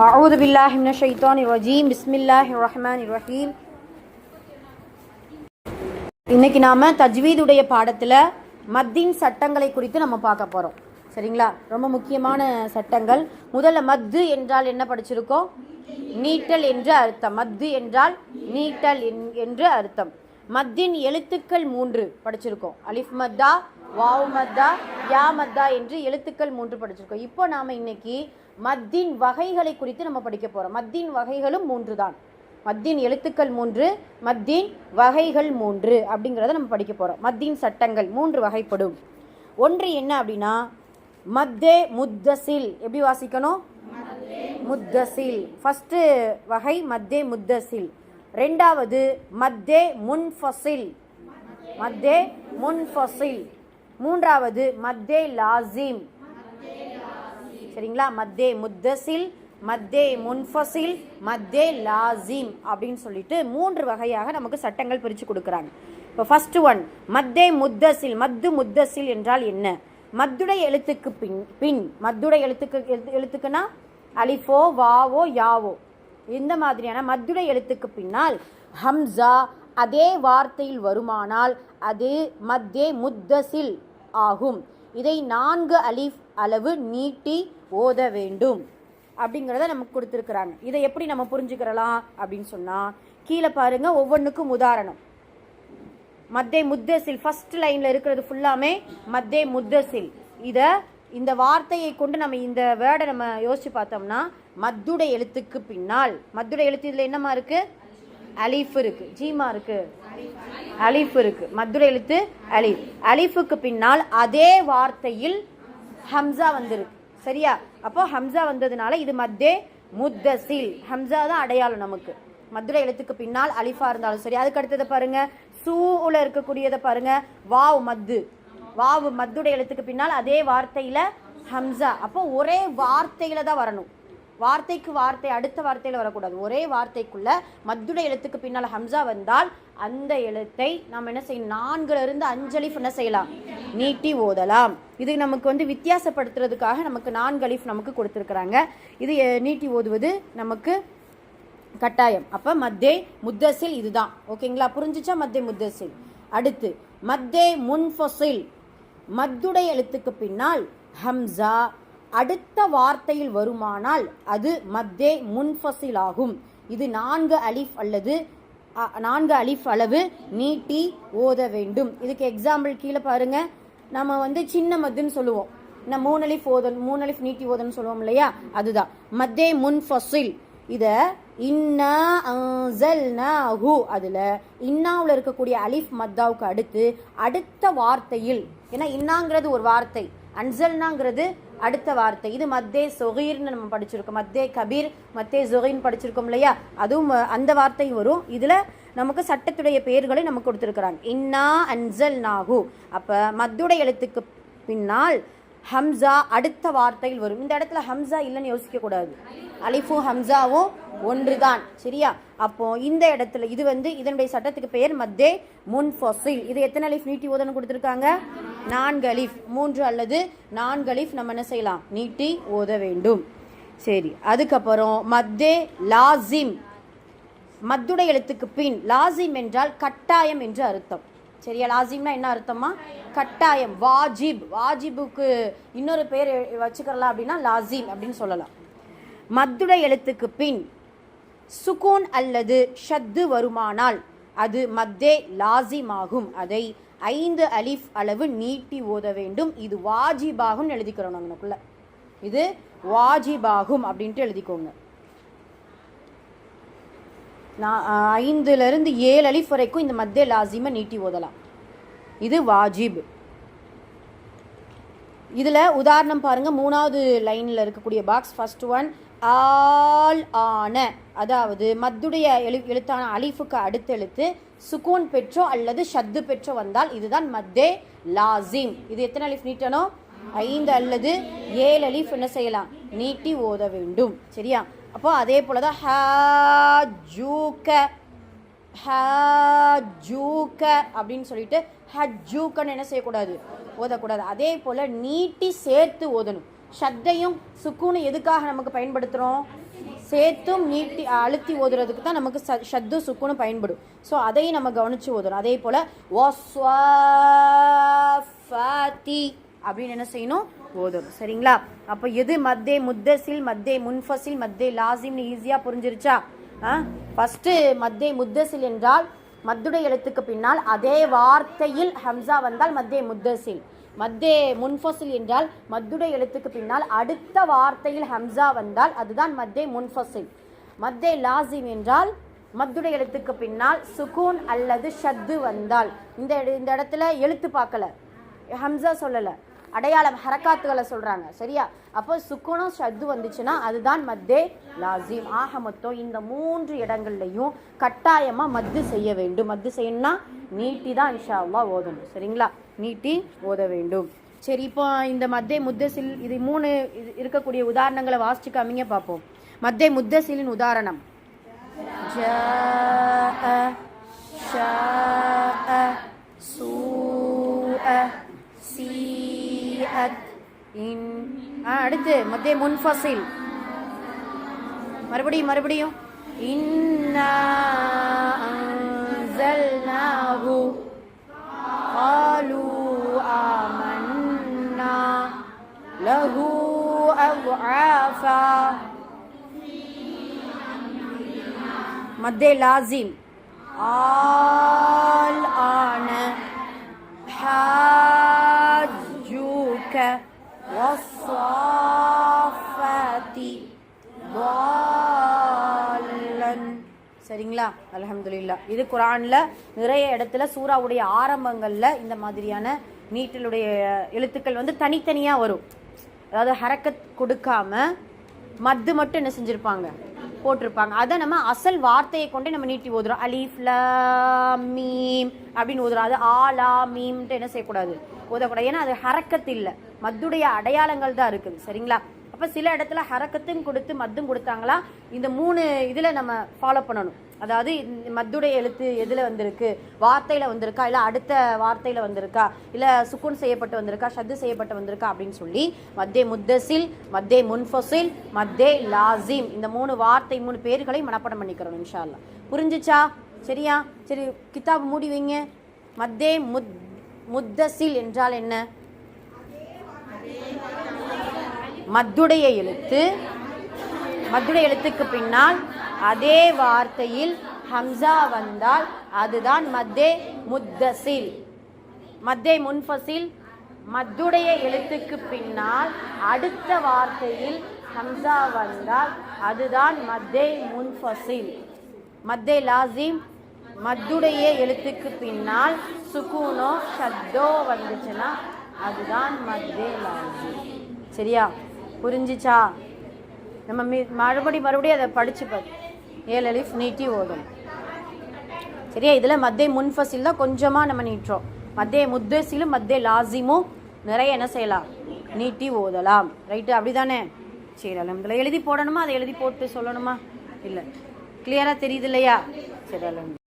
أعوذ بالله من الشيطان الرجيم بسم الله الرحمن الرحيم இன்னைக்கு நாம தஜ்வீதுடைய பாடத்துல மத்தின் சட்டங்களை குறித்து நம்ம பார்க்க போறோம் சரிங்களா ரொம்ப முக்கியமான சட்டங்கள் முதல்ல மத்து என்றால் என்ன படிச்சிருக்கோம் நீட்டல் என்று அர்த்தம் மத்து என்றால் நீட்டல் என்- என்று அர்த்தம் மத்தின் எழுத்துக்கள் மூன்று படிச்சிருக்கோம் அலிஃப் மத்தா வாவ் மத்தா யா மத்தா என்று எழுத்துக்கள் மூன்று படிச்சிருக்கோம் இப்போ நாம இன்னைக்கு மத்தின் வகைகளை குறித்து நம்ம படிக்க போகிறோம் மத்தின் வகைகளும் மூன்று தான் மத்தின் எழுத்துக்கள் மூன்று மத்தின் வகைகள் மூன்று அப்படிங்கிறத நம்ம படிக்க போகிறோம் மத்தின் சட்டங்கள் மூன்று வகைப்படும். ஒன்று என்ன அப்படின்னா மத்தே முத்தசில். எப்படி வாசிக்கணும்? முத்தசில். ஃபஸ்ட்டு வகை மத்தே முத்தசில். ரெண்டாவது மத்தே முன்ஃபசில். மத்தே முன்ஃபசில். மூன்றாவது மத்தே லாசிம் சரிங்களா? மத்தே முத்தசில் மத்தே முன்ஃபசில் மத்தே லாசிம் அப்படின்னு சொல்லிட்டு மூன்று வகையாக நமக்கு சட்டங்கள் பிரித்து கொடுக்குறாங்க. இப்போ ஃபர்ஸ்ட் ஒன் மத்தே முத்தசில் மத்து முத்தசில் என்றால் என்ன? மத்துடை எழுத்துக்கு பின் பின் மத்துடை எழுத்துக்கு எழுத்துக்குன்னா அலிஃபோ வாவோ யாவோ. இந்த மாதிரியான மத்துடை எழுத்துக்கு பின்னால் ஹம்சா அதே வார்த்தையில் வருமானால் அது மத்தே முத்தசில் ஆகும். இதை நான்கு அலிஃப் அளவு நீட்டி ஓத வேண்டும். அப்படிங்கிறத நமக்கு கொடுத்துருக்குறாங்க. இதை எப்படி நம்ம புரிஞ்சுக்கிறலாம் அப்படின்னு சொன்னால் கீழே பாருங்க ஒவ்வொன்றுக்கும் உதாரணம். மத்தே முத்தசில் ஃபஸ்ட் லைனில் இருக்கிறது ஃபுல்லாமே மத்தே முத்தசில். இதை இந்த வார்த்தையை கொண்டு நம்ம இந்த வேர்டை நம்ம யோசித்து பார்த்தோம்னா மத்துட எழுத்துக்கு பின்னால். மத்துட எழுத்து இதில் என்னமா இருக்குது அலீஃப் இருக்கு. ஜீமா இருக்கு. அலீஃப் இருக்கு. மதுரை எழுத்து அலீஃப். அலீஃபுக்கு பின்னால் அதே வார்த்தையில் ஹம்சா வந்திருக்கு. சரியா? அப்போ ஹம்சா வந்ததுனால இது மத்தே முத்தசில் ஹம்சா தான் அடையாளம் நமக்கு. மதுரை எழுத்துக்கு பின்னால் அலிஃபா இருந்தாலும் சரி அதுக்கு அடுத்ததை பாருங்க சூல இருக்கக்கூடியதை பாருங்க வாவ் மத்து. வாவ் மத்துடைய எழுத்துக்கு பின்னால் அதே வார்த்தையில ஹம்சா. அப்போ ஒரே வார்த்தையில தான் வரணும். வார்த்தைக்கு வார்த்தை அடுத்த வார்த்தையில் வரக்கூடாது. ஒரே வார்த்தைக்குள்ள மத்துடைய எழுத்துக்கு பின்னால் ஹம்சா வந்தால் அந்த எழுத்தை நாம் என்ன செய்யணும் நான்குல இருந்து அஞ்சலிஃப் என்ன செய்யலாம்? நீட்டி ஓதலாம். இது நமக்கு வந்து வித்தியாசப்படுத்துறதுக்காக நமக்கு நான்கு அலிஃப் நமக்கு கொடுத்துருக்குறாங்க. இது நீட்டி ஓதுவது நமக்கு கட்டாயம். அப்போ மத்தே முத்தசில் இதுதான். ஓகேங்களா? புரிஞ்சிச்சா? மத்தே முத்தசில். அடுத்து மத்தே முன்ஃபசில். மத்துடைய எழுத்துக்கு பின்னால் ஹம்சா அடுத்த வார்த்தையில் வருமானால் அது மத்தே முன்ஃபசில் ஆகும் இது நான்கு அலிஃப் அல்லது நான்கு அலிஃப் அளவு நீட்டி ஓத வேண்டும். இதுக்கு எக்ஸாம்பிள் கீழே பாருங்க. நம்ம வந்து சின்ன மத்துன்னு சொல்லுவோம். நான் மூணு அலிஃப் ஓதன் மூணு அலிஃப் நீட்டி ஓதன்னு சொல்லுவோம் இல்லையா? அதுதான். மத்தே முன்ஃபசில். இத இன்னா அன்சல்னாஹு அதுல இன்னாவில் இருக்கக்கூடிய அலிஃப் மத்தாவுக்கு அடுத்து அடுத்த வார்த்தையில் ஏன்னா இன்னாங்கிறது ஒரு வார்த்தை. அன்சல்னாங்கிறது அடுத்த வார்த்தை. இது மத்தே சொகீர்னு நம்ம படிச்சிருக்கோம். மத்தே கபீர் மத்தே சொகீர்னு படிச்சிருக்கோம் இல்லையா? அதுவும் அந்த வார்த்தை வரும். இதில் நமக்கு சட்டத்துடைய பெயர்களை நமக்கு கொடுத்துருக்குறாங்க இன்னா அன்சல் நாகு அப்போ மத்துடைய எழுத்துக்கு பின்னால் ஹம்சா அடுத்த வார்த்தையில் வரும். இந்த இடத்துல ஹம்சா இல்லைன்னு யோசிக்க கூடாது அலிஃபும் ஹம்சாவும் ஒன்றுதான். சரியா? அப்போ இந்த இடத்துல இது வந்து இதனுடைய சட்டத்துக்கு பெயர் மத்தே முன்ஃபசில். இது எத்தனை அலிஃப்? நீட்டி ஓதணும் கொடுத்துருக்காங்க. நான்கு அலிஃப். மூன்று அல்லது நான்கு அலிஃப் நம்ம என்ன செய்யலாம்? நீட்டி ஓத வேண்டும். சரி அதுக்கப்புறம் மத்தே லாசிம். மத்துடைய எழுத்துக்கு பின். லாசிம் என்றால் கட்டாயம் என்று அர்த்தம். சரியா? லாசிம்னா என்ன அர்த்தமா கட்டாயம். வாஜிப். வாஜிபுக்கு இன்னொரு பேர் வச்சுக்கிறலாம் வச்சுக்கலாம் அப்படின்னா லாசிம் அப்படின்னு சொல்லலாம். மத்துட எழுத்துக்கு பின் சுகூன் அல்லது ஷத்து வருமானால் அது மத்தே லாசிம் ஆகும் அதை ஐந்து அலிஃப் அளவு நீட்டி ஓத வேண்டும். இது வாஜிபாகும் எழுதிக்கிறோம் நமக்குள்ள இது வாஜிபாகும் அப்படின்ட்டு எழுதிக்கோங்க. நான் ஐந்துலேருந்து ஏழு அலிஃப் வரைக்கும் இந்த மத்திய லாசிமை நீட்டி ஓதலாம். இது வாஜிப். இதில் உதாரணம் பாருங்கள் மூணாவது லைனில் இருக்கக்கூடிய பாக்ஸ் ஃபஸ்ட் ஒன் ஆல் ஆன அதாவது மத்துடைய எழு எழுத்தான அலிஃபுக்கு அடுத்த எழுத்து சுக்கூன் பெற்றோ அல்லது ஷத்து பெற்றோ வந்தால் இதுதான் மத்தே லாசிம் இது எத்தனை அலிஃப் நீட்டணும்? ஐந்து அல்லது ஏழு அலிஃப் என்ன செய்யலாம்? நீட்டி ஓத வேண்டும். சரியா? அப்போ அதே போல் தான் ஹா ஜூக்க ஹ ஜூக்க அப்படின்னு சொல்லிட்டு ஜூக்கன்னு என்ன செய்யக்கூடாது? ஓதக்கூடாது. அதே போல் நீட்டி சேர்த்து ஓதணும். ஷத்தையும் சுக்குன்னு எதுக்காக நமக்கு பயன்படுத்துகிறோம் சேர்த்தும் நீட்டி அழுத்தி ஓதுறதுக்கு தான் நமக்கு ச ஷத்து சுக்குன்னு பயன்படும். ஸோ அதையும் நம்ம கவனித்து ஓதணும். அதே போல் ஒஸ்வாஃபாத்தி அப்படின்னு என்ன செய்யணும்? ஓதணும். சரிங்களா? அப்போ எது மத்தே முத்தசில் மத்தே முன்ஃபசில் மத்தே லாசிம்னு ஈஸியாக புரிஞ்சிருச்சா? ஆ? ஃபஸ்ட்டு மத்தே முத்தசில் என்றால் மத்துடைய எழுத்துக்கு பின்னால் அதே வார்த்தையில் ஹம்சா வந்தால் மத்தே முத்தசில். மத்தே முன்ஃபசில் என்றால் மத்துடைய எழுத்துக்கு பின்னால் அடுத்த வார்த்தையில் ஹம்சா வந்தால் அதுதான் மத்தே முன்ஃபசில். மத்தே லாசிம் என்றால் மத்துடைய எழுத்துக்கு பின்னால் சுகூன் அல்லது ஷத்து வந்தால். இந்த இந்த இடத்துல எழுத்து பார்க்கல. ஹம்சா சொல்லலை. அடையாளம் ஹரக்காத்துகளை சொல்கிறாங்க சரியா அப்போ சுக்குனம் ஷத்து வந்துச்சுன்னா அதுதான் மத்தே லாசிம் ஆக மொத்தம் இந்த மூன்று இடங்கள்லையும் கட்டாயமாக மத்து செய்ய வேண்டும் மத்து செய்யணும்னா நீட்டி தான் இன்ஷா அல்லாஹ் ஓதணும் சரிங்களா நீட்டி ஓத வேண்டும் சரி இப்போ இந்த மத்தே முத்தசில் இது மூணு இது இருக்கக்கூடிய உதாரணங்களை வாசிச்சு காமிங்க பார்ப்போம் மத்தே முத்தசிலின் உதாரணம் جاء شاء سوء سيئت இன் ஆ அடுத்து மத்திய முன்ஃபசில் மறுபடியும் மறுபடியும் இன்னா அன்சல்னாஹு قالوا آمنا له أضعافا مد لازم الآن حاجوك والصافات ضالا சரிங்களா அல்ஹம்துலில்லா இது குரான்ல நிறைய இடத்துல சூறாவுடைய ஆரம்பங்கள்ல இந்த மாதிரியான நீட்டலுடைய எழுத்துக்கள் வந்து தனித்தனியா வரும் அதாவது ஹரக்கத் கொடுக்காம மத்து மட்டும் என்ன செஞ்சிருப்பாங்க போட்டிருப்பாங்க அதை நம்ம அசல் வார்த்தையை கொண்டே நம்ம நீட்டி ஓதுறோம் அலீஃப் லாம் மீம் அப்படின்னு ஓதுறோம் அது ஆ லா மீம்ட்டு என்ன செய்யக்கூடாது ஓதக்கூடாது ஏன்னா அது ஹரக்கத் இல்லை. மத்துடைய அடையாளங்கள் தான் இருக்குது. சரிங்களா? அப்போ சில இடத்துல ஹரக்கத்தும் கொடுத்து மத்தும் கொடுத்தாங்களா? இந்த மூணு இதில் நம்ம ஃபாலோ பண்ணணும். அதாவது இந்த மத்துடைய எழுத்து எதில் வந்திருக்கு? வார்த்தையில் வந்திருக்கா? இல்லை அடுத்த வார்த்தையில் வந்திருக்கா? இல்லை சுக்குன் செய்யப்பட்டு வந்திருக்கா? ஷத்து செய்யப்பட்டு வந்திருக்கா? அப்படின்னு சொல்லி மத்தே முத்தசில் மத்தே முன்ஃபசில் மத்தே லாசிம் இந்த மூணு வார்த்தை மூணு பேர்களை மனப்பாடம் பண்ணிக்கிறோம் இன்ஷா அல்லாஹ் சரியா? சரி கிதாப் மூடி வைங்க. மத்தே முத் முத்தசில் என்றால் என்ன? மத்துடைய எழுத்து. மத்துடைய எழுத்துக்கு பின்னால் அதே வார்த்தையில் ஹம்சா வந்தால் அதுதான் மத்தே முத்தசில். மத்தே முன்ஃபசில். மத்துடைய எழுத்துக்கு பின்னால் அடுத்த வார்த்தையில் ஹம்சா வந்தால் அதுதான் மத்தே முன்ஃபசில். மத்தே லாசிம் மத்துடைய எழுத்துக்கு பின்னால் சுக்கூனோ ஷத்தோ வந்துச்சுன்னா அதுதான் மத்தே லாஜி. சரியா? புரிஞ்சிச்சா? நம்ம மீ மறுபடி மறுபடியும் அதை படிச்சு பாரு. ஏழு அலிஃப் நீட்டி ஓடும் சரியா? இதில் மத்திய முன்ஃபசில் தான் கொஞ்சமாக நம்ம நீட்டுறோம். மத்திய முத்தசிலும் மத்திய லாசிமும் நிறைய என்ன செய்யலாம்? நீட்டி ஓதலாம். ரைட்டு அப்படி தானே சரி அலமதுல எழுதி போடணுமா? அதை எழுதி போட்டு சொல்லணுமா? இல்லை. கிளியராக தெரியுது இல்லையா? சரி அலமது